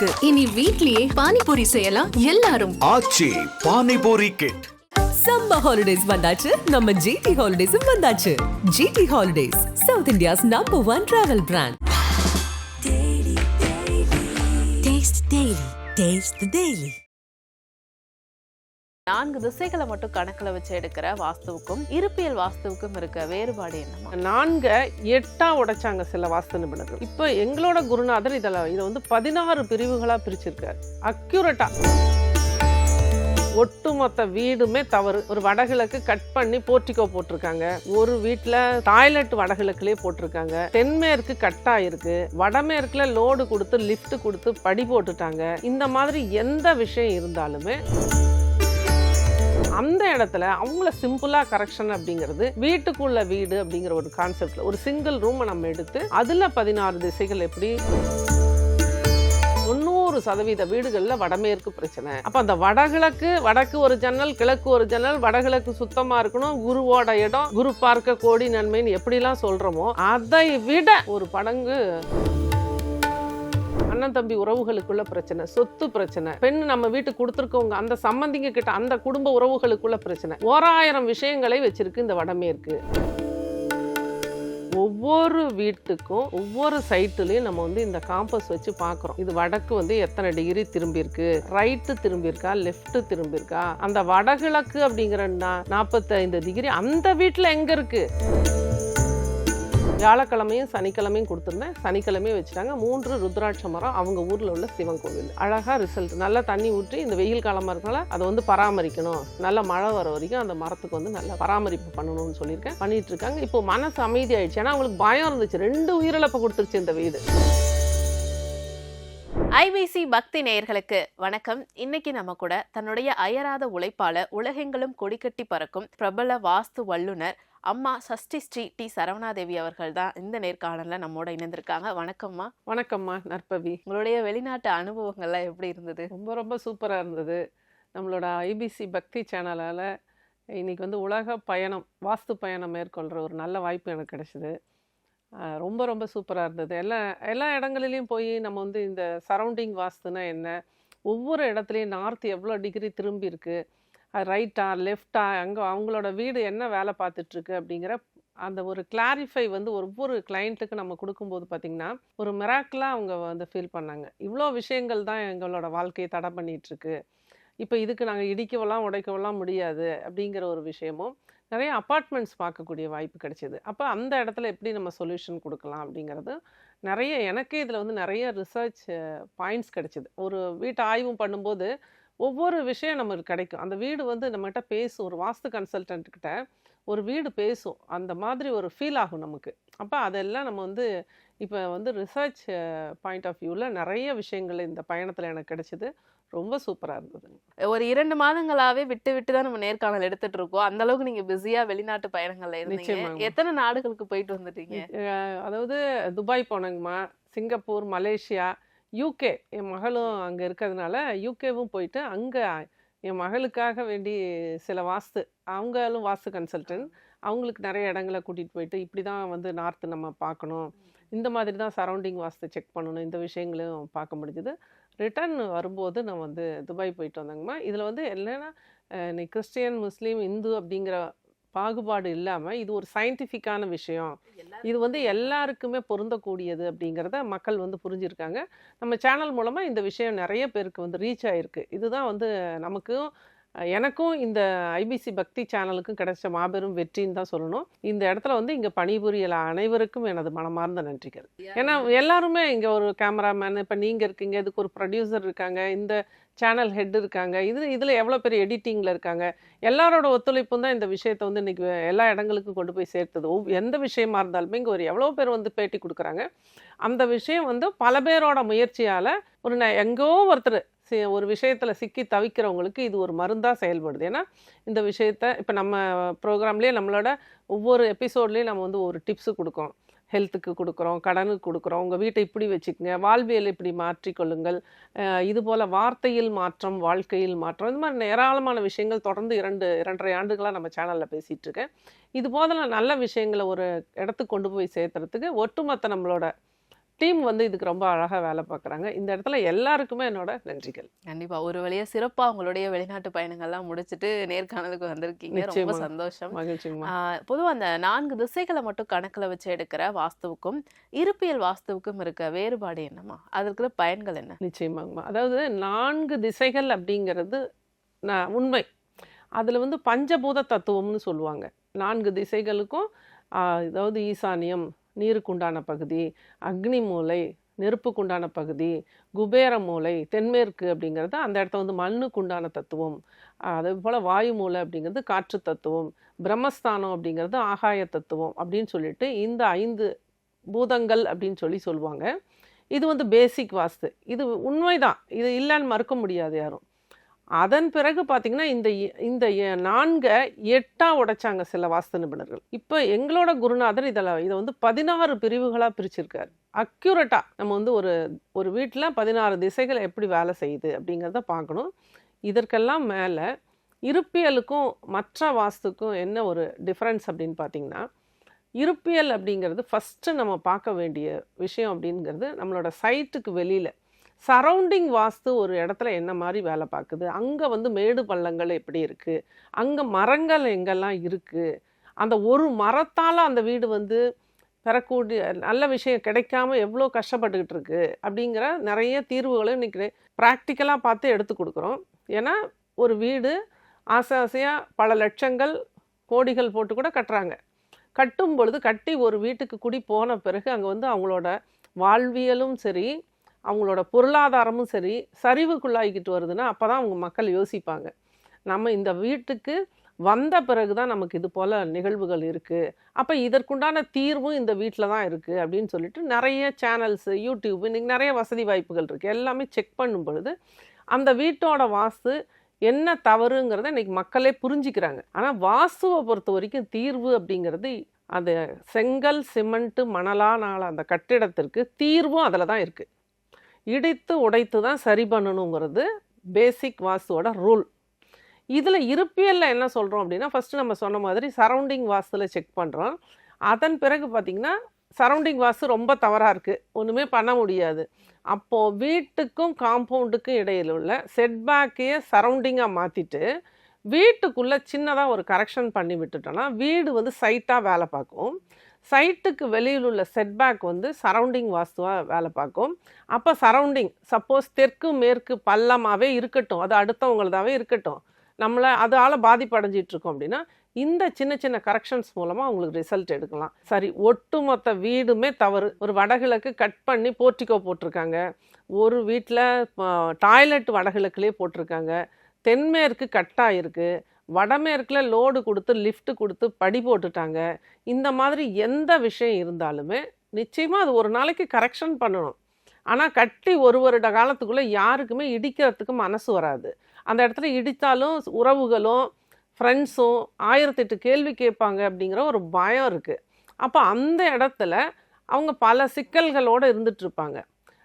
இருக்கு. இனி வீட்லயே பானிபூரி செய்யலாம் எல்லாரும். Aachi panipuri kit summer holidays வந்தாச்சு. நம்ம ஜிடி ஹாலிடேஸும் வந்தாச்சு. GT holidays south India's number one travel brand Daily. Taste the Daily. நான்கு திசைகளை மட்டும் கணக்கில் வச்சு எடுக்கிற வாஸ்துவுக்கும் இருப்பியல் வாஸ்துவுக்கும் இருக்க வேறுபாடு என்ன நான்க எட்டா உடைச்சாங்க சில வாஸ்து நிபுணர்கள். இப்போ எங்களோட குருநாதர் இதில் இதை வந்து பதினாறு பிரிவுகளா பிரிச்சிருக்கார். அக்யூரேட்டா. ஒட்டுமொத்த வீடுமே தவறு. ஒரு வடகிழக்கு கட் பண்ணி போர்ட்டிகோ போட்டிருக்காங்க. ஒரு வீட்டில் டாய்லெட் வடகிழக்குலேயே போட்டிருக்காங்க. தென்மேற்கு கட் ஆயிருக்கு வடமேற்குல லோடு கொடுத்து லிஃப்ட் கொடுத்து படி போட்டுட்டாங்க. இந்த மாதிரி எந்த விஷயம் இருந்தாலுமே அந்த இடத்துல அவங்கள சிம்பிளாக கரெக்ஷன் அப்படிங்கிறது வீட்டுக்குள்ள வீடு அப்படிங்கிற ஒரு கான்செப்டில் ஒரு சிங்கிள் ரூமை நம்ம எடுத்து அதில் பதினாறு திசைகள் எப்படி? தொண்ணூறு சதவீத வீடுகளில் வடமேற்கு பிரச்சனை. அப்போ அந்த வடகிழக்கு வடக்கு ஒரு ஜன்னல் கிழக்கு ஒரு ஜன்னல் வடகிழக்கு சுத்தமாக இருக்கணும் குருவோட இடம் குரு பார்க்க கோடி நன்மைன்னு எப்படிலாம் சொல்கிறோமோ அதை விட ஒரு படங்கு அண்ணன் தம்பி உறவுகளுக்குள்ள பிரச்சனை சொத்து பிரச்சனை பெண் நம்ம வீட்டுக்கு கொடுத்துருக்கவங்க அந்த சம்பந்திங்க கிட்ட அந்த குடும்ப உறவுகளுக்குள்ள பிரச்சனை. ஓராயிரம் விஷயங்களை வச்சிருக்கு இந்த வடமேற்கு. ஒவ்வொரு வீட்டுக்கும் ஒவ்வொரு சைட்டுலையும் நம்ம வந்து இந்த காம்பஸ் வச்சு பார்க்குறோம் இது வடக்கு வந்து எத்தனை டிகிரி திரும்பியிருக்கு? ரைட்டு திரும்பியிருக்கா? லெஃப்ட் திரும்பியிருக்கா? அந்த வடகிழக்கு அப்படிங்கிற நாற்பத்தைந்து டிகிரி அந்த வீட்டில் எங்கே இருக்கு? வியாழக்கிழமையும் சனிக்கிழமையும் கொடுத்துருந்தேன். சனிக்கிழமையும் வச்சுட்டாங்க. மூன்று ருத்ராட்ச மரம் அவங்க ஊரில் உள்ள சிவன் கோவில். அழகாக ரிசல்ட் நல்லா தண்ணி ஊற்றி இந்த வெயில் காலமாக இருக்கனால அதை வந்து பராமரிக்கணும். நல்ல மழை வர வரைக்கும் அந்த மரத்துக்கு வந்து நல்லா பராமரிப்பு பண்ணணும்னு சொல்லியிருக்கேன். பண்ணிட்டு இருக்காங்க. இப்போ மனசு அமைதி ஆயிடுச்சு ஏன்னா அவங்களுக்கு பயம் இருந்துச்சு. ரெண்டு உயிரிழப்பு கொடுத்துருச்சு இந்த வீடு. ஐபிசி பக்தி நேயர்களுக்கு வணக்கம். இன்னைக்கு நம்ம கூட தன்னுடைய அயராத உழைப்பால உலகெங்கிலும் கொடிக்கட்டி பறக்கும் பிரபல வாஸ்து வல்லுனர் அம்மா சஷ்டி ஸ்ரீ டி சரவணாதேவி அவர்கள் தான் இந்த நேர்காணல்ல நம்மோட இணைந்திருக்காங்க. வணக்கம்மா. வணக்கம்மா நற்பவி. உங்களுடைய வெளிநாட்டு அனுபவங்கள்லாம் எப்படி இருந்தது? ரொம்ப ரொம்ப சூப்பராக இருந்தது. நம்மளோட ஐபிசி பக்தி சேனலால் இன்னைக்கு வந்து உலக பயணம் வாஸ்து பயணம் மேற்கொள்கிற ஒரு நல்ல வாய்ப்பு எனக்கு கிடைச்சிது. ரொம்ப ரொம்ப சூப்பராக இருந்தது. எல்லா எல்லா இடங்களிலையும் போய் நம்ம வந்து இந்த சரௌண்டிங் வாஸ்துனா என்ன? ஒவ்வொரு இடத்துலையும் நார்த் எவ்வளோ டிகிரி திரும்பி இருக்கு? ரைட்டா லெஃப்டா அங்கே அவங்களோட வீடு என்ன வேலை பார்த்துட்ருக்கு அப்படிங்கிற அந்த ஒரு கிளாரிஃபை வந்து ஒவ்வொரு கிளைண்ட்டுக்கு நம்ம கொடுக்கும்போது பார்த்திங்கன்னா ஒரு மிராக்கிளாக அவங்க வந்து ஃபீல் பண்ணாங்க. இவ்வளோ விஷயங்கள் தான் எங்களோட வாழ்க்கையை தடை பண்ணிகிட்ருக்கு இப்போ இதுக்கு நாங்கள் இடிக்கவெல்லாம் உடைக்கவெல்லாம் முடியாது அப்படிங்கிற ஒரு விஷயமும் நிறைய அப்பார்ட்மெண்ட்ஸ் பார்க்கக்கூடிய வாய்ப்பு கிடைச்சிது. அப்போ அந்த இடத்துல எப்படி நம்ம சொல்யூஷன் கொடுக்கலாம் அப்படிங்கிறது நிறைய எனக்கே இதில் வந்து நிறைய ரிசர்ச் பாயிண்ட்ஸ் கிடைச்சிது. ஒரு வீட்டு ஆய்வும் பண்ணும்போது ஒவ்வொரு விஷயம் நமக்கு கிடைக்கும். அந்த வீடு வந்து நம்மகிட்ட பேசும். ஒரு வாஸ்து கன்சல்டன்ட் கிட்ட ஒரு வீடு பேசும். அந்த மாதிரி ஒரு ஃபீல் ஆகும் நமக்கு. அப்போ அதெல்லாம் நம்ம வந்து இப்போ வந்து ரிசர்ச் பாயிண்ட் ஆஃப் வியூவில் நிறைய விஷயங்கள் இந்த பயணத்தில் எனக்கு கிடைச்சிது. ரொம்ப சூப்பராக இருந்ததுங்க ஒரு இரண்டு மாதங்களாவே விட்டு விட்டு தான் நம்ம நேர்காணல் எடுத்துட்டு இருக்கோம். அந்த அளவுக்கு நீங்க பிஸியா வெளிநாட்டு பயணங்கள்ல இருந்தீங்க. எத்தனை நாடுகளுக்கு போயிட்டு வந்துட்டீங்க? அதாவது துபாய் போனேங்கம்மா சிங்கப்பூர் மலேசியா யூகே என் மகளும் அங்கே இருக்கிறதுனால யூகேவும் போயிட்டு அங்கே என் மகளுக்காக வேண்டி சில வாஸ்து அவங்களும் வாஸ்து கன்சல்டன்ட் அவங்களுக்கு நிறைய இடங்களை கூட்டிகிட்டு போயிட்டு இப்படி தான் வந்து நார்த்து நம்ம பார்க்கணும். இந்த மாதிரி தான் சரௌண்டிங் வாஸ்து செக் பண்ணணும். இந்த விஷயங்களையும் பார்க்க முடிஞ்சுது. ரிட்டர்ன் வரும்போது நான் வந்து துபாய் போயிட்டு வந்தேங்கம்மா. இதில் வந்து என்னென்னா நீ கிறிஸ்டியன் முஸ்லீம் இந்து அப்படிங்கிற பாகுபாடு இல்லாமல் இது ஒரு சயின்டிஃபிக்கான விஷயம். இது வந்து எல்லாருக்குமே பொருந்தக்கூடியது அப்படிங்கிறத மக்கள் வந்து புரிஞ்சிருக்காங்க. நம்ம சேனல் மூலமாக இந்த விஷயம் நிறைய பேருக்கு வந்து ரீச் ஆயிருக்கு. இதுதான் வந்து நமக்கும் எனக்கும் இந்த ஐபிசி பக்தி சேனலுக்கும் கிடைச்ச மாபெரும் வெற்றின்னு தான் சொல்லணும். இந்த இடத்துல வந்து இங்கே பணிபுரியல அனைவருக்கும் எனது மனமார்ந்த நன்றிகள். ஏன்னா எல்லாருமே இங்கே ஒரு கேமராமேன் இப்போ நீங்கள் இருக்கீங்க இதுக்கு ஒரு ப்ரொடியூசர் இருக்காங்க. இந்த சேனல் ஹெட் இருக்காங்க. இது இதில் எவ்வளோ பெரிய எடிட்டிங்கில் இருக்காங்க. எல்லாரோட ஒத்துழைப்பும் தான் இந்த விஷயத்தை வந்து இன்றைக்கி எல்லா இடங்களுக்கும் கொண்டு போய் சேர்த்தது. எந்த விஷயமா இருந்தாலுமே இங்கே ஒரு எவ்வளோ பேர் வந்து பேட்டி கொடுக்குறாங்க. அந்த விஷயம் வந்து பல பேரோட முயற்சியால் ஒரு நான் எங்கோ ஒருத்தர் ஒரு விஷயத்தில் சிக்கி தவிக்கிறவங்களுக்கு இது ஒரு மருந்தாக செயல்படுது. ஏன்னா இந்த விஷயத்த இப்போ நம்ம ப்ரோக்ராம்லேயே நம்மளோட ஒவ்வொரு எபிசோட்லேயும் நம்ம வந்து ஒரு டிப்ஸு கொடுக்கோம். ஹெல்த்துக்கு கொடுக்குறோம் கடனுக்கு கொடுக்குறோம். உங்கள் வீட்டை இப்படி வச்சுக்கோங்க வாழ்வியல் இப்படி மாற்றிக்கொள்ளுங்கள். அஹ் இது போல் வார்த்தையில் மாற்றம் வாழ்க்கையில் மாற்றம் இது மாதிரி ஏராளமான விஷயங்கள் தொடர்ந்து இரண்டு இரண்டரை ஆண்டுகளாக நம்ம சேனலில் பேசிகிட்டு இருக்கேன். இது போதெல்லாம் நல்ல விஷயங்களை ஒரு இடத்துக்கு கொண்டு போய் சேர்த்துறதுக்கு ஒட்டுமொத்த நம்மளோட டீம் வந்து இதுக்கு ரொம்ப அழகாக வேலை பார்க்குறாங்க இந்த இடத்துல எல்லாருக்குமே என்னோட நன்றிகள். கண்டிப்பா. ஒரு வழியா சிறப்பா உங்களுடைய வெளிநாட்டு பயணங்கள்லாம் முடிச்சிட்டு நேர்காணலுக்கு வந்திருக்கீங்க. ரொம்ப. சந்தோஷம். மகிழ்ச்சிங்கம்மா. ஆஹ் பொதுவா அந்த நான்கு திசைகளை மட்டும் கணக்குல வச்சு எடுக்கிற வாஸ்துவுக்கும் இருப்பியல் வாஸ்துவுக்கும் இருக்க வேறுபாடு என்னம்மா? அதற்கு இருக்கிற பயன்கள் என்ன? நிச்சயமாங்கம்மா. அதாவது நான்கு திசைகள் அப்படிங்கிறது நான் உண்மை. அதில் வந்து பஞ்சபூத தத்துவம்னு சொல்லுவாங்க. நான்கு திசைகளுக்கும் அதாவது ஈசானியம் நீருக்குண்டான பகுதி அக்னி மூலை நெருப்புக்குண்டான பகுதி குபேர மூலை தென்மேற்கு அப்படிங்கிறது அந்த இடத்த வந்து மண்ணுக்குண்டான தத்துவம். அதே போல் வாயு மூலை அப்படிங்கிறது காற்று தத்துவம் பிரம்மஸ்தானம் அப்படிங்கிறது ஆகாய தத்துவம் அப்படின்னு சொல்லிட்டு இந்த ஐந்து பூதங்கள் அப்படின்னு சொல்லி சொல்லுவாங்க. இது வந்து பேசிக் வாஸ்து. இது உண்மைதான். இது இல்லைன்னு மறுக்க முடியாது யாரும். அதன் பிறகு பார்த்தீங்கன்னா இந்த இந்த எ- நான்கை எட்டாக உடைச்சாங்க சில வாஸ்து நிபுணர்கள். இப்போ எங்களோட குருநாதர் இதில் இதை வந்து பதினாறு பிரிவுகளாக பிரிச்சிருக்காரு. அக்யூரட்டாக நம்ம வந்து ஒரு ஒரு வீட்டில் பதினாறு திசைகள் எப்படி வேலை செய்யுது அப்படிங்கிறத பார்க்கணும் இதற்கெல்லாம் மேலே இருப்பியலுக்கும் மற்ற வாஸ்துக்கும் என்ன ஒரு டிஃப்ரென்ஸ் அப்படின்னு பார்த்தீங்கன்னா இருப்பியல் அப்படிங்கிறது ஃபஸ்ட்டு நம்ம பார்க்க வேண்டிய விஷயம் அப்படிங்கிறது நம்மளோட சைட்டுக்கு வெளியில் சரௌண்டிங் வாஸ்து ஒரு இடத்துல என்ன மாதிரி வேலை பார்க்குது? அங்கே வந்து மேடு பள்ளங்கள் எப்படி இருக்குது அங்கே மரங்கள் எங்கெல்லாம் இருக்குது அந்த ஒரு மரத்தால் அந்த வீடு வந்து பெறக்கூடிய நல்ல விஷயம் கிடைக்காம எவ்வளோ கஷ்டப்பட்டுக்கிட்டு இருக்கு? அப்படிங்கிற நிறைய தீர்வுகளும் இன்றைக்கி ப்ராக்டிக்கலாக பார்த்து எடுத்து கொடுக்குறோம். ஏன்னா ஒரு வீடு ஆசை ஆசையாக பல லட்சங்கள் கோடிகள் போட்டு கூட கட்டுறாங்க. கட்டும் பொழுது கட்டி ஒரு வீட்டுக்கு குடி போன பிறகு அங்கே வந்து அவங்களோட வாழ்வியலும் சரி அவங்களோட பொருளாதாரமும் சரி சரிவுக்குள்ளாகிக்கிட்டு வருதுன்னா அப்போ தான் அவங்க மக்கள் யோசிப்பாங்க. நம்ம இந்த வீட்டுக்கு வந்த பிறகு தான் நமக்கு இது போல் நிகழ்வுகள் இருக்குது அப்போ இதற்குண்டான தீர்வும் இந்த வீட்டில் தான் இருக்குது அப்படின்னு சொல்லிட்டு நிறைய சேனல்ஸு யூடியூப் இன்றைக்கி நிறைய வசதி வாய்ப்புகள் இருக்குது எல்லாமே செக் பண்ணும் பொழுது அந்த வீட்டோட வாஸ்து என்ன தவறுங்கிறத இன்றைக்கி மக்களே புரிஞ்சுக்கிறாங்க. ஆனால் வாஸ்துவை பொறுத்த வரைக்கும் தீர்வு அப்படிங்கிறது அந்த செங்கல் சிமெண்ட்டு மணலானால அந்த கட்டிடத்திற்கு தீர்வும் அதில் தான் இருக்குது இடித்து உடைத்து தான் சரி பண்ணணுங்கிறது பேசிக் வாஸ்துவோட ரூல் இதில் இருப்பியலில் என்ன சொல்கிறோம் அப்படின்னா ஃபஸ்ட்டு நம்ம சொன்ன மாதிரி சரௌண்டிங் வாஸ்தில் செக் பண்ணுறோம் அதன் பிறகு பார்த்திங்கன்னா சரௌண்டிங் வாஸ்து ரொம்ப தவறாக இருக்குது ஒன்றுமே பண்ண முடியாது. அப்போது வீட்டுக்கும் காம்பவுண்டுக்கும் இடையில் உள்ள செட்பேக்கையே சரௌண்டிங்காக மாற்றிட்டு வீட்டுக்குள்ளே சின்னதாக ஒரு கரெக்ஷன் பண்ணி விட்டுட்டோன்னா வீடு வந்து சைட்டாக வேலை பார்க்கும். சைட்டுக்கு வெளியில் உள்ள செட்பேக் வந்து சரௌண்டிங் வாஸ்துவாக வேலை பார்க்கும். அப்போ சரௌண்டிங் சப்போஸ் தெற்கு மேற்கு பள்ளமாகவே இருக்கட்டும். அது அடுத்தவங்களதாகவே இருக்கட்டும். நம்மளை அதால் பாதிப்படைஞ்சிட்டு இருக்கோம் அப்படின்னா இந்த சின்ன சின்ன கரெக்ஷன்ஸ் மூலமாக அவங்களுக்கு ரிசல்ட் எடுக்கலாம். சரி ஒட்டுமொத்த வீடுமே தவறு. ஒரு வடகிழக்கு கட் பண்ணி போர்ட்டிகோ போட்டிருக்காங்க. ஒரு வீட்டில் டாய்லெட் வடகிழக்குலேயே போட்டிருக்காங்க. தென்மேற்கு கட்டாக இருக்குது வடமேற்கில் லோடு கொடுத்து லிஃப்ட் கொடுத்து படி போட்டுட்டாங்க. இந்த மாதிரி எந்த விஷயம் இருந்தாலுமே நிச்சயமாக அது ஒரு நாளைக்கு கரெக்ஷன் பண்ணணும். ஆனால் கட்டி ஒரு வருட காலத்துக்குள்ளே யாருக்குமே இடிக்கிறதுக்கு மனசு வராது. அந்த இடத்துல இடித்தாலும் உறவுகளும் ஃப்ரெண்ட்ஸும் ஆயிரத்தெட்டு கேள்வி கேட்பாங்க அப்படிங்கிற ஒரு பயம் இருக்குது அப்போ அந்த இடத்துல அவங்க பல சிக்கல்களோடு இருந்துகிட்ருப்பாங்க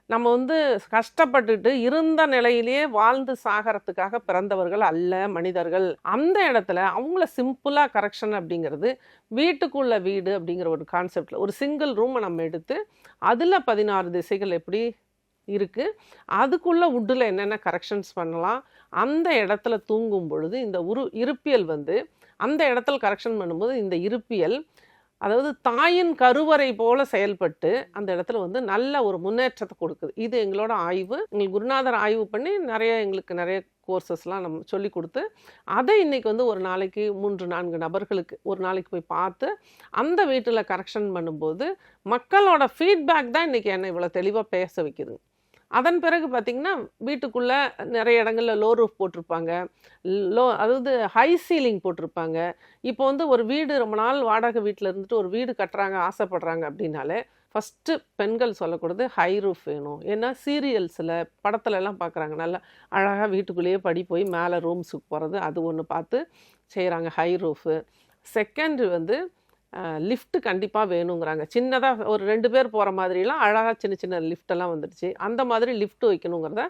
நம்ம வந்து கஷ்டப்பட்டுட்டு இருந்த நிலையிலேயே வாழ்ந்து சாகிறதுக்காக பிறந்தவர்கள் அல்ல மனிதர்கள். அந்த இடத்துல அவங்கள சிம்பிளாக கரெக்ஷன் அப்படிங்கிறது வீட்டுக்குள்ள வீடு அப்படிங்கிற ஒரு கான்செப்டில் ஒரு சிங்கிள் ரூமை நம்ம எடுத்து அதில் பதினாறு திசைகள் எப்படி இருக்குது அதுக்குள்ளே வுட்டில் என்னென்ன கரெக்ஷன்ஸ் பண்ணலாம் அந்த இடத்துல தூங்கும் பொழுது இந்த உரு இருப்பியல் வந்து அந்த இடத்துல கரெக்ஷன் பண்ணும்போது இந்த இருப்பியல் அதாவது தாயின் கருவறை போல செயல்பட்டு அந்த இடத்துல வந்து நல்ல ஒரு முன்னேற்றத்தை கொடுக்குது. இது எங்களோட ஆய்வு. எங்கள் குருநாதர் ஆய்வு பண்ணி நிறைய எங்களுக்கு நிறைய கோர்சஸ்லாம் நம்ம சொல்லி கொடுத்து அதை இன்னைக்கு வந்து ஒரு நாளைக்கு மூன்று நான்கு நபர்களுக்கு ஒரு நாளைக்கு போய் பார்த்து அந்த வீட்டில் கரெக்ஷன் பண்ணும்போது மக்களோட ஃபீட்பேக் தான் இன்னைக்கு என்னை இவ்வளோ தெளிவாக பேச வைக்குதுங்க அதன் பிறகு பார்த்திங்கன்னா வீட்டுக்குள்ளே நிறைய இடங்களில் லோ ரூஃப் போட்டிருப்பாங்க. லோ அதாவது ஹை சீலிங் போட்டிருப்பாங்க. இப்போ வந்து ஒரு வீடு ரொம்ப நாள் வாடகை வீட்டில் இருந்துட்டு ஒரு வீடு கட்டுறாங்க ஆசைப்படுறாங்க அப்படின்னாலே ஃபஸ்ட்டு பெண்கள் சொல்லக்கூடாது ஹை ரூஃப் வேணும். ஏன்னா சீரியல்ஸில் படத்துலலாம் பார்க்குறாங்க நல்லா அழகாக வீட்டுக்குள்ளேயே படி போய் மேலே ரூம்ஸுக்கு போகிறது அது ஒன்று பார்த்து செய்கிறாங்க ஹை ரூஃபு செகண்ட் வந்து லிஃப்ட் கண்டிப்பாக வேணுங்கிறாங்க. சின்னதாக ஒரு ரெண்டு பேர் போகிற மாதிரிலாம் அழகாக சின்ன சின்ன லிஃப்டெல்லாம் வந்துடுச்சு. அந்த மாதிரி லிஃப்ட் வைக்கணுங்கிறத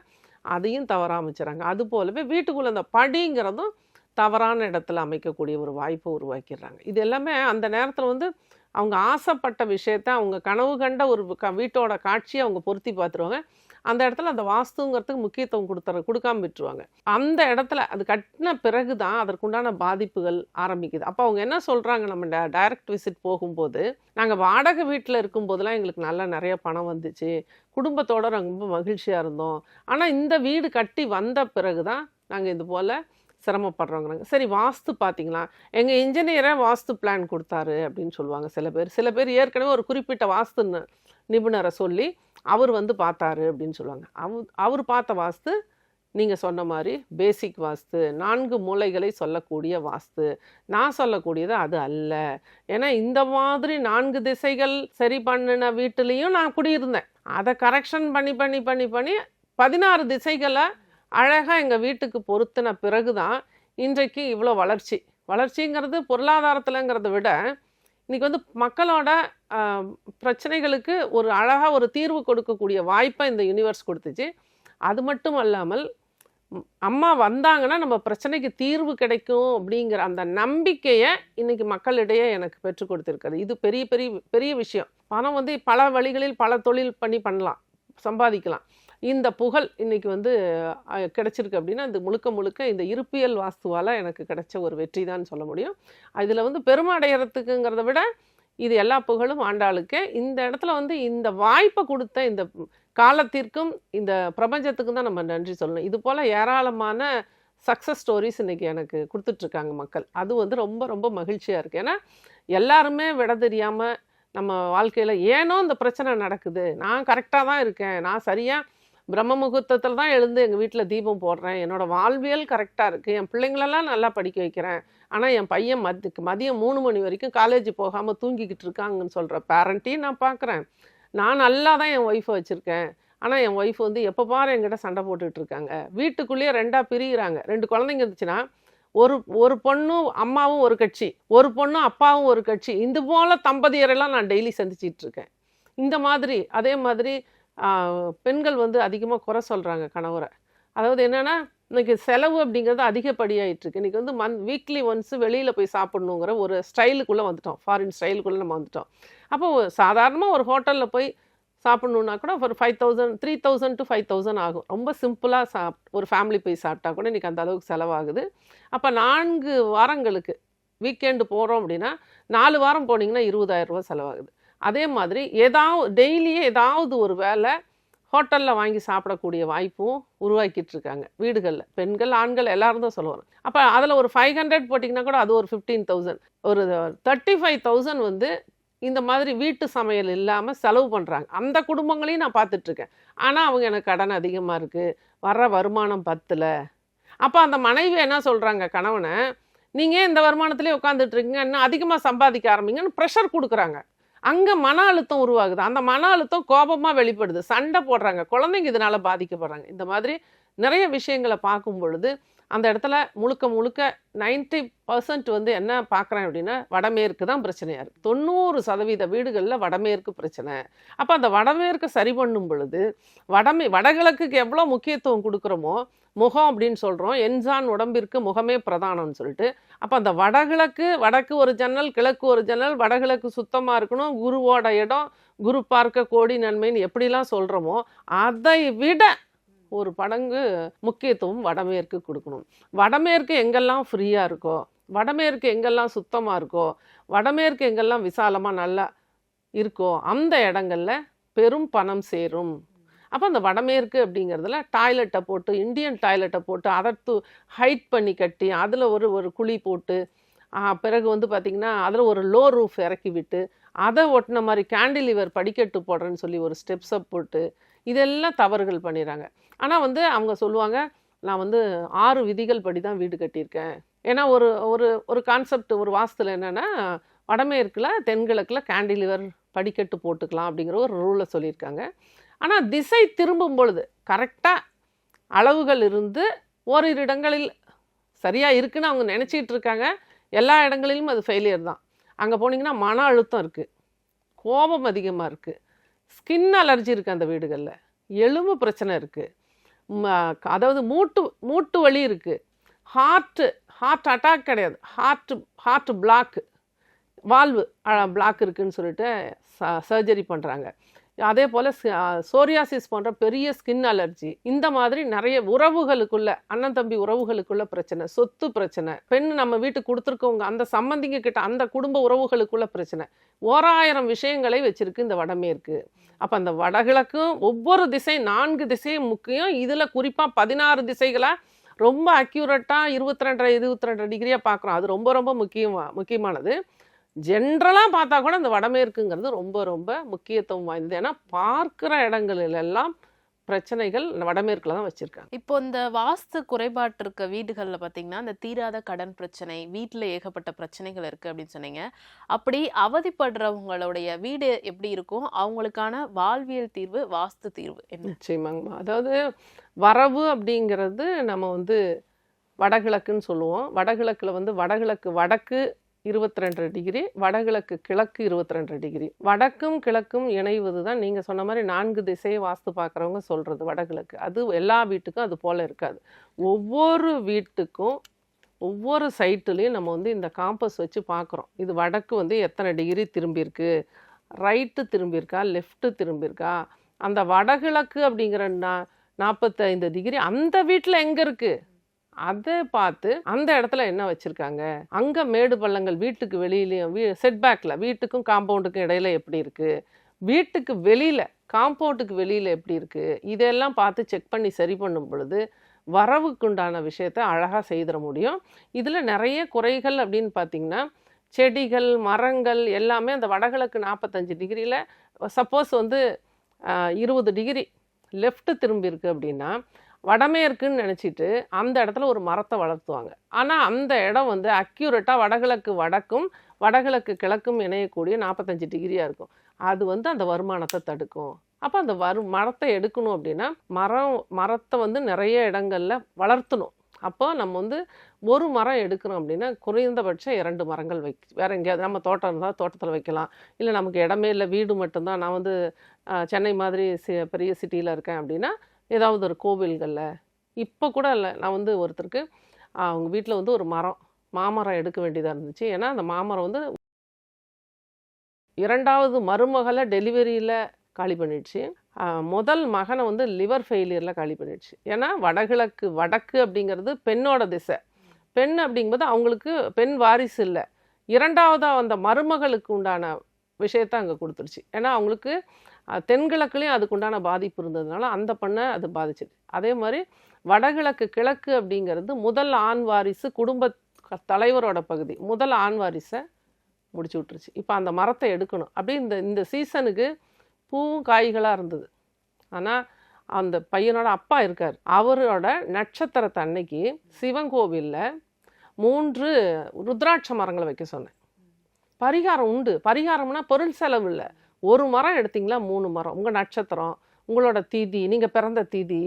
அதையும் தவறாக அமைச்சுறாங்க. அது போலவே வீட்டுக்குள்ளே அந்த படிங்கிறதும் தவறான இடத்துல அமைக்கக்கூடிய ஒரு வாய்ப்பை உருவாக்கிடுறாங்க. இது எல்லாமே அந்த நேரத்தில் வந்து அவங்க ஆசைப்பட்ட விஷயத்த அவங்க கனவு கண்ட ஒரு க வீட்டோட காட்சியை அவங்க பொருத்தி பார்த்துருவாங்க. அந்த இடத்துல அந்த வாஸ்துங்கிறதுக்கு முக்கியத்துவம் கொடுத்துற கொடுக்காம விட்டுருவாங்க. அந்த இடத்துல அது கட்டின பிறகு தான் அதற்குண்டான பாதிப்புகள் ஆரம்பிக்குது. அப்போ அவங்க என்ன சொல்கிறாங்க நம்ம டைரக்ட் விசிட் போகும்போது நாங்கள் வாடகை வீட்டில் இருக்கும்போதெல்லாம் எங்களுக்கு நல்லா நிறைய பணம் வந்துச்சு. குடும்பத்தோடு நாங்கள் ரொம்ப மகிழ்ச்சியாக இருந்தோம். ஆனால் இந்த வீடு கட்டி வந்த பிறகு தான் நாங்கள் இது போல் சிரமப்படுறோங்கிறாங்க. சரி வாஸ்து பார்த்தீங்களா எங்கள் இன்ஜினியரை வாஸ்து பிளான் கொடுத்தாரு அப்படின்னு சொல்லுவாங்க சில பேர். சில பேர் ஏற்கனவே ஒரு குறிப்பிட்ட வாஸ்து நிபுணரை சொல்லி அவர் வந்து பார்த்தாரு அப்படின்னு சொல்லுவாங்க. அவர் அவர் பார்த்த வாஸ்து நீங்கள் சொன்ன மாதிரி பேசிக் வாஸ்து நான்கு மூலைகளை சொல்லக்கூடிய வாஸ்து. நான் சொல்லக்கூடியது அது அல்ல. ஏன்னா இந்த மாதிரி நான்கு திசைகள் சரி பண்ணின வீட்டிலையும் நான் குடியிருந்தேன். அதை கரெக்ஷன் பண்ணி பண்ணி பண்ணி பண்ணி பதினாறு திசைகளை அழகாக எங்கள் வீட்டுக்கு பொருத்தின பிறகு தான் இன்றைக்கு இவ்வளோ வளர்ச்சி. வளர்ச்சிங்கிறது பொருளாதாரத்தில்ங்கிறத விட இன்றைக்கி வந்து மக்களோட பிரச்சனைகளுக்கு ஒரு அழகாக ஒரு தீர்வு கொடுக்கக்கூடிய வாய்ப்பை இந்த யூனிவர்ஸ் கொடுத்துச்சு. அது மட்டும் அல்லாமல் அம்மா வந்தாங்கன்னா நம்ம பிரச்சனைக்கு தீர்வு கிடைக்கும் அப்படிங்கிற அந்த நம்பிக்கையை இன்னைக்கு மக்களிடையே எனக்கு பெற்றுக் கொடுத்துருக்காரு. இது பெரிய பெரிய பெரிய விஷயம். பணம் வந்து பல வழிகளில் பல தொழில் பண்ணி பண்ணலாம் சம்பாதிக்கலாம். இந்த புகழ் இன்னைக்கு வந்து கிடைச்சிருக்கு அப்படின்னா இந்த முழுக்க முழுக்க இந்த இருப்பியல் வாஸ்துவால் எனக்கு கிடைச்ச ஒரு வெற்றி தான் சொல்ல முடியும். இதில் வந்து பெருமை அடையிறதுக்குங்கிறத விட இது எல்லா புகழும் ஆண்டாளுக்கு. இந்த இடத்துல வந்து இந்த வாய்ப்பை கொடுத்த இந்த காலத்திற்கும் இந்த பிரபஞ்சத்துக்கும் தான் நம்ம நன்றி சொல்லணும். இது போல் ஏராளமான சக்ஸஸ் ஸ்டோரிஸ் இன்னைக்கு எனக்கு கொடுத்துட்ருக்காங்க மக்கள். அது வந்து ரொம்ப ரொம்ப மகிழ்ச்சியாக இருக்குது ஏன்னா எல்லாருமே விட தெரியாமல் நம்ம வாழ்க்கையில் ஏனோ இந்த பிரச்சனை நடக்குது. நான் கரெக்டாக தான் இருக்கேன். நான் சரியாக பிரம்ம முகூர்த்தத்தில் தான் எழுந்து எங்கள் வீட்டில் தீபம் போடுறேன். என்னோடய வாழ்வியல் கரெக்டாக இருக்குது என் பிள்ளைங்களெல்லாம் நல்லா படிக்க வைக்கிறேன். ஆனால் என் பையன் மதி மதியம் மூணு மணி வரைக்கும் காலேஜ் போகாமல் தூங்கிக்கிட்டு இருக்காங்கன்னு சொல்கிற பேரண்ட்டையும் நான் பார்க்குறேன் நான் நல்லா தான் என் ஒய்ஃபை வச்சுருக்கேன். ஆனால் என் ஒய்ஃப் வந்து எப்போ பாரு என்கிட்ட சண்டை போட்டுக்கிட்டு இருக்காங்க. வீட்டுக்குள்ளேயே ரெண்டாக பிரிகிறாங்க ரெண்டு குழந்தைங்க இருந்துச்சுன்னா ஒரு ஒரு பொண்ணும் அம்மாவும் ஒரு கட்சி ஒரு பொண்ணும் அப்பாவும் ஒரு கட்சி இது போல் தம்பதியரெல்லாம் நான் டெய்லி சந்திச்சிட்டு இருக்கேன். இந்த மாதிரி அதே மாதிரி பெண்கள் வந்து அதிகமாக குறை சொல்கிறாங்க கணவரை. அதாவது என்னென்னா இன்னைக்கு செலவு அப்படிங்கிறது அதிகப்படியாயிட்டு இருக்கு இன்னைக்கு வந்து மந்த் வீக்லி ஒன்ஸ் வெளியில் போய் சாப்பிட்ணுங்கிற ஒரு ஸ்டைலுக்குள்ளே வந்துட்டோம். ஃபாரின் ஸ்டைலுக்குள்ளே நம்ம வந்துட்டோம். அப்போ சாதாரணமாக ஒரு ஹோட்டலில் போய் சாப்பிட்ணுன்னா கூட ஒரு five thousand three thousand to five thousand ஆகும். ரொம்ப சிம்பிளாக சாப் ஒரு ஃபேமிலி போய் சாப்பிட்டா கூட இன்றைக்கி அந்த அளவுக்கு செலவாகுது. அப்போ நான்கு வாரங்களுக்கு வீக்கெண்டு போகிறோம் அப்படின்னா நாலு வாரம் போனீங்கன்னா இருபதாயிரரூபா செலவாகுது. அதே மாதிரி ஏதாவது டெய்லியே ஏதாவது ஒரு வேலை ஹோட்டலில் வாங்கி சாப்பிடக்கூடிய வாய்ப்பும் உருவாக்கிட்டு இருக்காங்க வீடுகளில். பெண்கள் ஆண்கள் எல்லாரும் தான் சொல்லுவாங்க. அப்போ அதில் ஒரு ஃபைவ் ஹண்ட்ரட் போட்டிங்கன்னா கூட அது ஒரு ஃபிஃப்டீன் தௌசண்ட் ஒரு தேர்ட்டி ஃபைவ் தௌசண்ட் வந்து இந்த மாதிரி வீட்டு சமையல் இல்லாமல் செலவு பண்ணுறாங்க அந்த குடும்பங்களையும் நான் பார்த்துட்ருக்கேன் ஆனால் அவங்க எனக்கு கடன் அதிகமாக இருக்குது வர்ற வருமானம் பத்தில். அப்போ அந்த மனைவி என்ன சொல்கிறாங்க கணவனை நீங்கள் இந்த வருமானத்திலே உட்காந்துட்டு இருக்கீங்க இன்னும் அதிகமாக சம்பாதிக்க ஆரம்பிங்கன்னு ப்ரெஷர் கொடுக்குறாங்க. அங்கே மன அழுத்தம் உருவாகுது. அந்த மன அழுத்தம் கோபமாக வெளிப்படுது. சண்டை போடுறாங்க. குழந்தைங்க இதனால் பாதிக்கப்படுறாங்க. இந்த மாதிரி நிறைய விஷயங்களை பார்க்கும் பொழுது அந்த இடத்துல முழுக்க முழுக்க 90% பர்சன்ட் வந்து என்ன பார்க்குறேன் அப்படின்னா வடமேற்கு தான் பிரச்சனையாக இருக்குது தொண்ணூறு சதவீத வீடுகளில் வடமேற்கு பிரச்சனை. அப்போ அந்த வடமேற்கு சரி பண்ணும் பொழுது வடமே வடகிழக்குக்கு எவ்வளோ முக்கியத்துவம் கொடுக்குறோமோ முகம் அப்படின்னு சொல்கிறோம் என்சான் உடம்பிற்கு முகமே பிரதானம்னு சொல்லிட்டு அப்போ அந்த வடகிழக்கு வடக்கு ஒரு ஜன்னல் கிழக்கு ஒரு ஜன்னல் வடகிழக்கு சுத்தமாக இருக்கணும் குருவோட இடம் குரு பார்க்க கோடி நன்மைன்னு எப்படிலாம் சொல்கிறோமோ அதை விட ஒரு படங்கு முக்கியத்துவம் வடமேற்கு கொடுக்கணும். வடமேற்கு எங்கெல்லாம் ஃப்ரீயாக இருக்கோ வடமேற்கு எங்கெல்லாம் சுத்தமாக இருக்கோ வடமேற்கு எங்கெல்லாம் விசாலமாக நல்லா இருக்கோ அந்த இடங்களில் பெரும் பணம் சேரும். அப்போ அந்த வடமேற்கு அப்படிங்கிறதுல டாய்லெட்டை போட்டு இந்தியன் டாய்லெட்டை போட்டு அதை தூ ஹைட் பண்ணி கட்டி அதில் ஒரு ஒரு குழி போட்டு பிறகு வந்து பார்த்திங்கன்னா அதில் ஒரு லோ ரூஃப் இறக்கி விட்டு அதை ஒட்டின மாதிரி கேண்டிலிவர் படிக்கட்டு போடுறேன்னு சொல்லி ஒரு ஸ்டெப்ஸை போட்டு இதெல்லாம் தவறுகள் பண்ணிடுறாங்க ஆனால் வந்து அவங்க சொல்லுவாங்க நான் வந்து ஆறு விதிகள் படி தான் வீடு கட்டியிருக்கேன். ஏன்னா ஒரு ஒரு ஒரு கான்செப்ட் ஒரு வாஸ்துல என்னென்னா வடமேற்கில் தென்கிழக்கில் கேண்டிலிவர் படிக்கட்டு போட்டுக்கலாம் அப்படிங்கிற ஒரு ரூலை சொல்லியிருக்காங்க. ஆனால் திசை திரும்பும் பொழுது கரெக்டாக அளவுகள் இருந்து ஓரிரு இடங்களில் சரியாக இருக்குன்னு அவங்க நினச்சிக்கிட்டு இருக்காங்க. எல்லா இடங்களிலும் அது ஃபெயிலியர் தான். அங்கே போனீங்கன்னா மன அழுத்தம் இருக்குது கோபம் அதிகமாக இருக்குது ஸ்கின் அலர்ஜி இருக்குது அந்த வீடுகளில். எலும்பு பிரச்சனை இருக்குது அதாவது மூட்டு மூட்டு வலி இருக்குது ஹார்ட்டு ஹார்ட் அட்டாக் கிடையாது. Heart heart block valve block இருக்குதுன்னு சொல்லிட்டு சர்ஜரி பண்ணுறாங்க அதே போல் சோரியாசிஸ் போன்ற பெரிய ஸ்கின் அலர்ஜி இந்த மாதிரி நிறைய உறவுகளுக்குள்ள அண்ணன் தம்பி உறவுகளுக்குள்ள பிரச்சனை சொத்து பிரச்சனை பெண் நம்ம வீட்டுக்கு கொடுத்துருக்கவங்க அந்த சம்பந்திங்க கிட்ட அந்த குடும்ப உறவுகளுக்குள்ள பிரச்சனை. ஓராயிரம் விஷயங்களை வச்சிருக்கு இந்த வடமேற்கு. அப்போ அந்த வடகிழக்கும் ஒவ்வொரு திசை நான்கு திசையும் முக்கியம். இதில் குறிப்பாக பதினாறு திசைகளாக ரொம்ப அக்யூரேட்டாக இருபத்தி ரெண்டரை இருபத்தி ரெண்டு டிகிரியாக பார்க்குறோம். அது ரொம்ப ரொம்ப முக்கியமாக முக்கியமானது. ஜென்ரலாக பார்த்தா கூட இந்த வடமேற்குங்கிறது ரொம்ப ரொம்ப முக்கியத்துவம் வாய்ந்தது. ஏன்னா பார்க்குற இடங்களில் எல்லாம் பிரச்சனைகள் வடமேற்குல தான் வச்சுருக்காங்க. இப்போ இந்த வாஸ்து குறைபாட்டு இருக்க வீடுகளில் பார்த்தீங்கன்னா இந்த தீராத கடன் பிரச்சனை வீட்டில் ஏகப்பட்ட பிரச்சனைகள் இருக்குது அப்படின்னு சொன்னீங்க. அப்படி அவதிப்படுறவங்களுடைய வீடு எப்படி இருக்கும் அவங்களுக்கான வாழ்வியல் தீர்வு வாஸ்து தீர்வு என்ன? நிச்சயமாங்கம்மா. அதாவது வரவு அப்படிங்கிறது நம்ம வந்து வடகிழக்குன்னு சொல்லுவோம். வடகிழக்கில் வந்து வடகிழக்கு வடக்கு இருபத்தி ரெண்டு டிகிரி வடகிழக்கு கிழக்கு இருபத்தி ரெண்டு டிகிரி. வடக்கும் கிழக்கும் இணைவது தான் நீங்கள் சொன்ன மாதிரி நான்கு திசையை வாஸ்து பார்க்குறவங்க சொல்கிறது வடகிழக்கு. அது எல்லா வீட்டுக்கும் அது போல் இருக்காது. ஒவ்வொரு வீட்டுக்கும் ஒவ்வொரு சைட்டுலேயும் நம்ம வந்து இந்த காம்பஸ் வச்சு பார்க்குறோம். இது வடக்கு வந்து எத்தனை டிகிரி திரும்பியிருக்கு? ரைட்டு திரும்பியிருக்கா? லெஃப்ட்டு திரும்பியிருக்கா? அந்த வடகிழக்கு அப்படிங்கிற நா நாற்பத்தைந்து டிகிரி அந்த வீட்டில் எங்கே இருக்குது அதை பார்த்து அந்த இடத்துல என்ன வச்சுருக்காங்க? அங்கே மேடு பள்ளங்கள் வீட்டுக்கு வெளியிலையும் வீ செட்பேக்கில் வீட்டுக்கும் காம்பவுண்டுக்கும் இடையில எப்படி இருக்குது வீட்டுக்கு வெளியில் காம்பவுண்டுக்கு வெளியில் எப்படி இருக்குது இதெல்லாம் பார்த்து செக் பண்ணி சரி பண்ணும் பொழுது வரவுக்குண்டான விஷயத்த அழகாக செய்திட முடியும். இதில் நிறைய குறைகள் அப்படின்னு பார்த்தீங்கன்னா செடிகள் மரங்கள் எல்லாமே அந்த வடகிழக்கு நாற்பத்தஞ்சு டிகிரியில் சப்போஸ் வந்து இருபது டிகிரி லெஃப்ட் திரும்பி இருக்கு அப்படின்னா வடமேற்குன்னு நினச்சிட்டு அந்த இடத்துல ஒரு மரத்தை வளர்த்துவாங்க. ஆனால் அந்த இடம் வந்து அக்யூரேட்டாக வடகிழக்கு வடக்கும் வடகிழக்கு கிழக்கும் இணையக்கூடிய நாற்பத்தஞ்சு டிகிரியாக இருக்கும். அது வந்து அந்த வருமானத்தை தடுக்கும். அப்போ அந்த வரு மரத்தை எடுக்கணும் அப்படின்னா மரம் மரத்தை வந்து நிறைய இடங்களில் வளர்த்தணும். அப்போ நம்ம வந்து ஒரு மரம் எடுக்கிறோம் அப்படின்னா குறைந்தபட்சம் இரண்டு மரங்கள் வை வேறு எங்கேயாவது நம்ம தோட்டம் இருந்தால் தோட்டத்தில் வைக்கலாம். இல்லை நமக்கு இடமே இல்லை வீடு மட்டும்தான். நான் வந்து சென்னை மாதிரி சி பெரிய சிட்டியில் இருக்கேன் அப்படின்னா ஏதாவது ஒரு கோவில்களில். இப்போ கூட இல்லை. நான் வந்து ஒருத்தருக்கு அவங்க வீட்டில் வந்து ஒரு மரம் மாமரம் எடுக்க வேண்டியதாக இருந்துச்சு. ஏன்னா அந்த மாமரம் வந்து இரண்டாவது மருமகளை டெலிவரியில் காலி பண்ணிடுச்சு. முதல் மகனை வந்து லிவர் ஃபெயிலியரில் காலி பண்ணிடுச்சு. ஏன்னா வடகிழக்கு வடக்கு அப்படிங்கிறது பெண்ணோட திசை. பெண் அப்படிங்கும்போது அவங்களுக்கு பெண் வாரிசு இல்லை. இரண்டாவதாக அந்த மருமகளுக்கு உண்டான விஷயத்தை அங்கே கொடுத்துருச்சு ஏன்னா அவங்களுக்கு தென்கிழக்குலேயும் அதுக்குண்டான பாதிப்பு இருந்ததுனால அந்த பெண்ணை அது பாதிச்சிடுச்சு அதே மாதிரி வடகிழக்கு கிழக்கு அப்படிங்கிறது முதல் ஆண் வாரிசு குடும்ப தலைவரோட பகுதி. முதல் ஆண் வாரிசை முடிச்சு விட்டுருச்சு. இப்போ அந்த மரத்தை எடுக்கணும். அப்படி இந்த இந்த சீசனுக்கு பூவும் காய்களாக இருந்தது. ஆனால் அந்த பையனோட அப்பா இருக்கார். அவரோட நட்சத்திரத்தை அன்னைக்கு சிவன் கோவிலில் மூன்று ருத்ராட்ச மரங்களை வைக்க சொன்னேன். பரிகாரம் உண்டு. பரிகாரம்னா பொருள் செலவு இல்லை. ஒரு மரம் எடுத்தீங்களா? மூணு மரம். உங்கள் நட்சத்திரம் உங்களோட தீதி நீங்கள் பிறந்த தீதி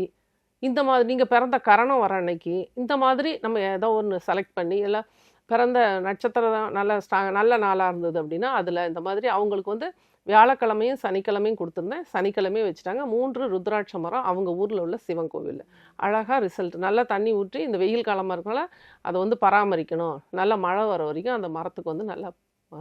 இந்த மாதிரி நீங்கள் பிறந்த கரணம் வர அன்னைக்கு இந்த மாதிரி நம்ம ஏதோ ஒன்று செலக்ட் பண்ணி எல்லாம் பிறந்த நட்சத்திரம் தான் நல்ல ஸ்டா நல்ல நாளாக இருந்தது அப்படின்னா அதில் இந்த மாதிரி அவங்களுக்கு வந்து வியாழக்கிழமையும் சனிக்கிழமையும் கொடுத்துருந்தேன். சனிக்கிழமையும் வச்சுட்டாங்க. மூன்று ருத்ராட்ச மரம் அவங்க ஊரில் உள்ள சிவன் கோவிலில். அழகாக ரிசல்ட் நல்லா தண்ணி ஊற்றி இந்த வெயில் காலமாக இருக்கனால அதை வந்து பராமரிக்கணும். நல்ல மழை வர வரைக்கும் அந்த மரத்துக்கு வந்து நல்லா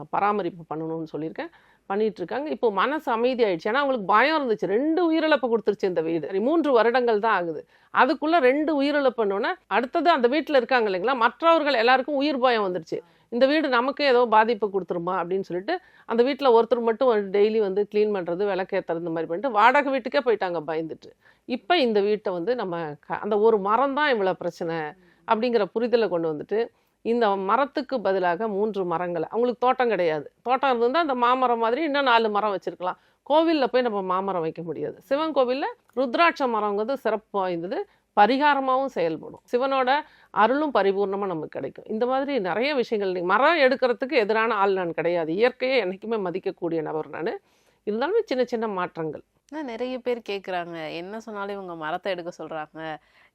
பராமரிப்பு பண்ணணும்னு சொல்லியிருக்கேன். பண்ணிட்டு இருக்காங்க இப்போ மனசு அமைதி ஆயிடுச்சு ஏன்னா அவங்களுக்கு பயம் இருந்துச்சு. ரெண்டு உயிரிழப்பு கொடுத்துருச்சு இந்த வீடு. மூன்று வருடங்கள் தான் ஆகுது. அதுக்குள்ள ரெண்டு உயிரிழப்புன்னொன்னே அடுத்தது அந்த வீட்டில் இருக்காங்க இல்லைங்களா? மற்றவர்கள் எல்லாருக்கும் உயிர் பயம் வந்துருச்சு. இந்த வீடு நமக்கு ஏதோ பாதிப்பு கொடுத்துருமா? அப்படின்னு சொல்லிட்டு அந்த வீட்டில் ஒருத்தர் மட்டும் டெய்லி வந்து க்ளீன் பண்ணுறது விளக்கேற்றுறது இந்த மாதிரி பண்ணிட்டு வாடகை வீட்டுக்கே போயிட்டாங்க பயந்துட்டு. இப்போ இந்த வீட்டை வந்து நம்ம க- அந்த ஒரு மரம் தான் இவ்வளோ பிரச்சனை அப்படிங்கிற புரிதலை கொண்டு வந்துட்டு இந்த மரத்துக்கு பதிலாக மூன்று மரங்களை. அவங்களுக்கு தோட்டம் கிடையாது. தோட்டம் இருந்தால் அந்த மாமரம் மாதிரி இன்னும் நாலு மரம் வச்சுருக்கலாம். கோவிலில் போய் நம்ம மாமரம் வைக்க முடியாது. சிவன் கோவிலில் ருத்ராட்ச மரங்கிறது சிறப்பு வாய்ந்தது. பரிகாரமாகவும் செயல்படும். சிவனோட அருளும் பரிபூர்ணமாக நமக்கு கிடைக்கும். இந்த மாதிரி நிறைய விஷயங்கள் மரம் எடுக்கிறதுக்கு எதிரான ஆள் நான் கிடையாது. இயற்கையை என்றைக்குமே மதிக்கக்கூடிய நபர் நான். இருந்தாலுமே சின்ன சின்ன மாற்றங்கள். ஆனா நிறைய பேர் கேக்குறாங்க. என்ன சொன்னாலும் இவங்க மரத்தை எடுக்க சொல்றாங்க.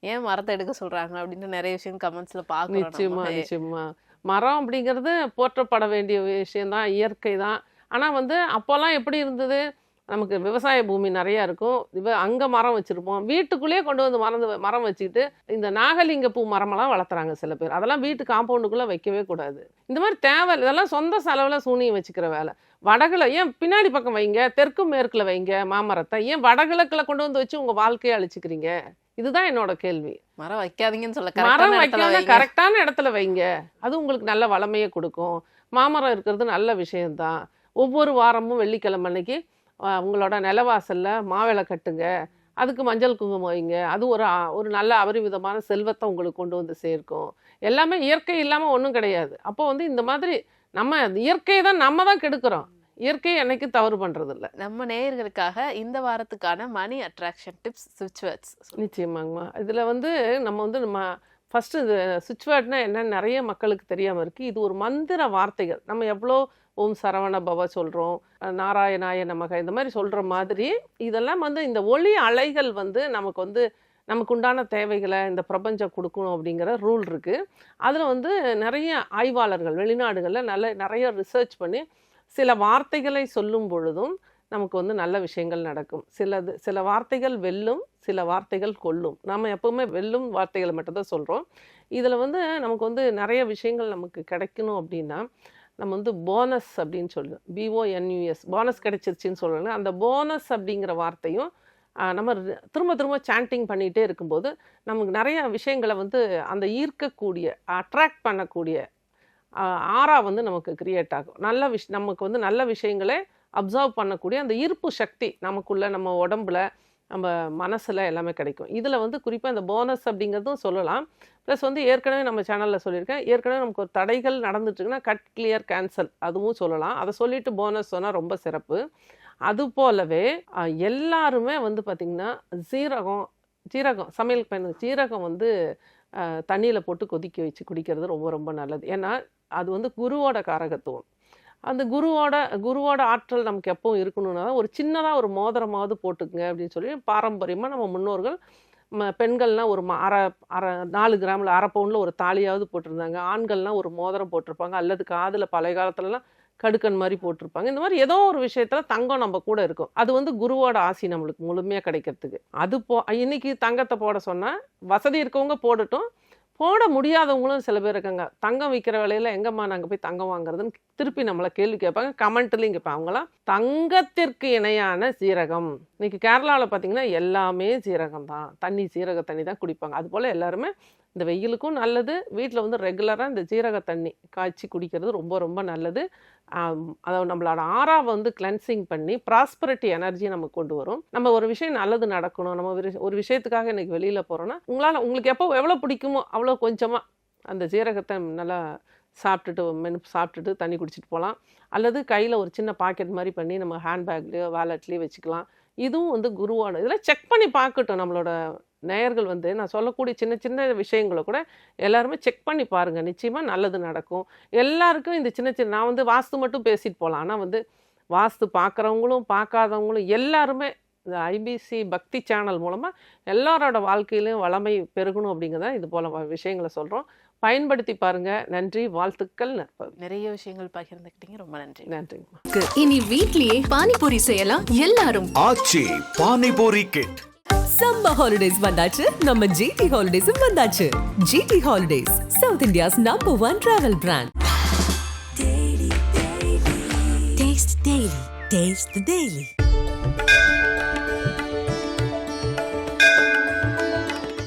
ஏன் மரத்தை எடுக்க சொல்றாங்க? அப்படின்னு நிறைய விஷயம் கமெண்ட்ஸ்ல பாக்குறோம் நிச்சயமா. நிச்சயமா. மரம் அப்படிங்கிறது போற்றப்பட வேண்டிய விஷயம்தான் இயற்கை தான். ஆனால் வந்து அப்போல்லாம் எப்படி இருந்தது? நமக்கு விவசாய பூமி நிறையா இருக்கும். இவ அங்கே மரம் வச்சுருப்போம். வீட்டுக்குள்ளேயே கொண்டு வந்து மறந்து மரம் வச்சுக்கிட்டு இந்த நாகலிங்க பூ மரமெல்லாம் வளர்த்துறாங்க சில பேர். அதெல்லாம் வீட்டு காம்பவுண்டுக்குள்ளே வைக்கவே கூடாது. இந்த மாதிரி தேவை இதெல்லாம் சொந்த செலவில் சூனியம் வச்சுக்கிற வேலை. வடகிழ ஏன் பின்னாடி பக்கம் வைங்க தெற்கு மேற்குல வைங்க மாமரத்தை. ஏன் வடகிழக்குல கொண்டு வந்து வச்சு உங்கள் வாழ்க்கையை அழிச்சுக்கிறீங்க? இதுதான் என்னோட கேள்வி. மரம் வைக்காதீங்கன்னு சொல்ல மரம் கரெக்டான இடத்துல வைக்காம வைங்க. கரெக்டான இடத்துல வைங்க. அது உங்களுக்கு நல்ல வளமையை கொடுக்கும். மாமரம் இருக்கிறது நல்ல விஷயம்தான். ஒவ்வொரு வாரமும் வெள்ளிக்கிழமை அன்னைக்கு உங்களோட நிலவாசல்ல மாவிளை கட்டுங்க. அதுக்கு மஞ்சள் குங்குமம் வைங்க. அது ஒரு ஒரு நல்ல அபரிவிதமான செல்வத்தை உங்களுக்கு கொண்டு வந்து சேர்க்கும். எல்லாமே இயற்கை இல்லாமல் ஒன்றும் கிடையாது. அப்போ வந்து இந்த மாதிரி நம்ம இயற்கையை தான் நம்ம தான் கெடுக்கிறோம். இயற்கையை என்னைக்கு தவறு பண்றது இல்ல நம்ம நேயர்களுக்காக இந்த வாரத்துக்கான மணி அட்ராக்ஷன் டிப்ஸ் சுவிட்ச் வேர்ட்ஸ் நிச்சயமாங்கம்மா. இதில் வந்து நம்ம வந்து நம்ம ஃபஸ்ட்டு இது சுவிட்ச் வேர்ட்னா என்னன்னு நிறைய மக்களுக்கு தெரியாமல் இருக்குது இது ஒரு மந்திர வார்த்தைகள். நம்ம எவ்வளோ ஓம் சரவண பவ சொல்கிறோம் நாராயணாய நமக இந்த மாதிரி சொல்கிற மாதிரி இதெல்லாம் வந்து இந்த ஒளி அலைகள் வந்து நமக்கு வந்து நமக்கு உண்டான தேவைகளை இந்த பிரபஞ்சம் கொடுக்கணும் அப்படிங்கிற ரூல் இருக்குது அதில் வந்து நிறைய ஆய்வாளர்கள் வெளிநாடுகளில் நல்ல நிறைய ரிசர்ச் பண்ணி சில வார்த்தைகளை சொல்லும் பொழுதும் நமக்கு வந்து நல்ல விஷயங்கள் நடக்கும். சிலது சில வார்த்தைகள் வெல்லும் சில வார்த்தைகள் கொல்லும். நம்ம எப்பவுமே வெல்லும் வார்த்தைகளை மட்டும்தான் சொல்கிறோம் இதில் வந்து நமக்கு வந்து நிறைய விஷயங்கள் நமக்கு கிடைக்கணும் அப்படின்னா நம்ம வந்து போனஸ் அப்படின்னு சொல்லுவோம் பிஓஎன்யூஎஸ் போனஸ் கிடைச்சிருச்சின்னு சொல்லணும் அந்த போனஸ் அப்படிங்கிற வார்த்தையும் நம்ம திரும்ப திரும்ப சாண்டிங் பண்ணிகிட்டே இருக்கும்போது நமக்கு நிறைய விஷயங்களை வந்து அந்த ஈர்க்கக்கூடிய அட்ராக்ட் பண்ணக்கூடிய ஆறா வந்து நமக்கு கிரியேட் ஆகும். நல்ல விஷ் நமக்கு வந்து நல்ல விஷயங்களே அப்சர்வ் பண்ணக்கூடிய அந்த ஈர்ப்பு சக்தி நமக்குள்ள நம்ம உடம்புல நம்ம மனசில் எல்லாமே கிடைக்கும். இதில் வந்து குறிப்பாக இந்த போனஸ் அப்படிங்கிறதும் சொல்லலாம். ப்ளஸ் வந்து ஏற்கனவே நம்ம சேனலில் சொல்லியிருக்கேன். ஏற்கனவே நமக்கு ஒரு தடைகள் நடந்துட்டுருக்குன்னா கட் கிளியர் கேன்சல் அதுவும் சொல்லலாம். அதை சொல்லிட்டு போனஸ் சொன்னால் ரொம்ப சிறப்பு. அது போலவே எல்லாருமே வந்து பார்த்திங்கன்னா சீரகம் சீரகம் சமையல் பண்ண சீரகம் வந்து தண்ணியில் போட்டு கொதிக்க வச்சு குடிக்கிறது ரொம்ப ரொம்ப நல்லது. ஏன்னா அது வந்து குருவோட காரகத்துவம். அந்த குருவோட குருவோட ஆற்றல் நமக்கு எப்பவும் இருக்கணும்னா ஒரு சின்னதாக ஒரு மோதிரமாவது போட்டுக்குங்க அப்படின்னு சொல்லி பாரம்பரியமாக நம்ம முன்னோர்கள் பெண்கள்லாம் ஒரு ம- அரை அரை நாலு கிராமில் அரை பவுனில் ஒரு தாலியாவது போட்டிருந்தாங்க. ஆண்கள்லாம் ஒரு மோதிரம் போட்டிருப்பாங்க. அல்லது காதில் பழைய காலத்துலலாம் கடுக்கன் மாதிரி போட்டிருப்பாங்க. இந்த மாதிரி ஏதோ ஒரு விஷயத்தில் தங்கம் நம்ம கூட இருக்கும். அது வந்து குருவோட ஆசி நம்மளுக்கு முழுமையாக கிடைக்கிறதுக்கு. அது போ இன்னைக்கு தங்கத்தை போட சொன்னால் வசதி இருக்கவங்க போடட்டும். போட முடியாதவங்களும் சில பேர் இருக்காங்க. தங்கம் விற்கிற வேலையில் எங்கம்மா நாங்கள் போய் தங்கம் வாங்குறதுன்னு திருப்பி நம்மளை கேள்வி கேட்பாங்க. கமெண்ட்லேயும் கேட்பாங்க அவங்களாம் தங்கத்திற்கு இணையான சீரகம். இன்னைக்கு கேரளாவில் பார்த்தீங்கன்னா எல்லாமே சீரகம் தான் தண்ணி சீரக தண்ணி தான் குடிப்பாங்க. அதுபோல் எல்லாருமே இந்த வெயிலுக்கும் நல்லது. வீட்டில் வந்து ரெகுலராக இந்த ஜீரக தண்ணி காய்ச்சி குடிக்கிறது ரொம்ப ரொம்ப நல்லது. அதை அதாவது நம்மளோட ஆறாவை வந்து கிளென்சிங் பண்ணி ப்ராஸ்பரிட்டி எனர்ஜி நமக்கு கொண்டு வரும். நம்ம ஒரு விஷயம் நல்லது நடக்கணும். நம்ம ஒரு ஒரு விஷயத்துக்காக இன்னைக்கு வெளியில் போகிறோன்னா உங்களால் உங்களுக்கு எப்போ எவ்வளோ பிடிக்குமோ அவ்வளோ கொஞ்சமாக அந்த ஜீரகத்தை நல்லா சாப்பிட்டுட்டு மெனு சாப்பிட்டுட்டு தண்ணி குடிச்சிட்டு போகலாம். அல்லது கையில் ஒரு சின்ன பாக்கெட் மாதிரி பண்ணி நம்ம ஹேண்ட்பேக்லேயோ வேலட்லேயோ வச்சுக்கலாம். இதுவும் வந்து குருவான இதெல்லாம் செக் பண்ணி பார்க்கட்டும் நம்மளோட நேயர்கள் வந்து நான் சொல்லக்கூடிய சின்ன சின்ன விஷயங்களை கூட எல்லாருமே செக் பண்ணி பாருங்கள் நிச்சயமாக நல்லது நடக்கும். எல்லாருக்கும் இந்த சின்ன சின்ன நான் வந்து வாஸ்து மட்டும் பேசிட்டு போகலாம் ஆனால் வந்து வாஸ்து பார்க்குறவங்களும் பார்க்காதவங்களும் எல்லாருமே இந்த ஐபிசி பக்தி சேனல் மூலமாக எல்லாரோட வாழ்க்கையிலும் வளமை பெருகணும் அப்படிங்கிறத இது போல வ- விஷயங்களை சொல்கிறோம் பயன்படுத்தி பாருங்கள் நன்றி வாழ்த்துக்கள் நற்பவி நிறைய விஷயங்கள் பகிர்ந்துக்கிட்டீங்க. ரொம்ப நன்றி. நன்றிங்கம்மா இனி வீட்லயே பானிபூரி செய்யலாம். எல்லாரும். Aachi panipuri kit. Summer holidays வந்தாச்சு. நம்ம ஜிடி ஹாலிடேஸும் வந்தாச்சு. GT holidays south India's number one travel brand Taste daily taste daily the Daily.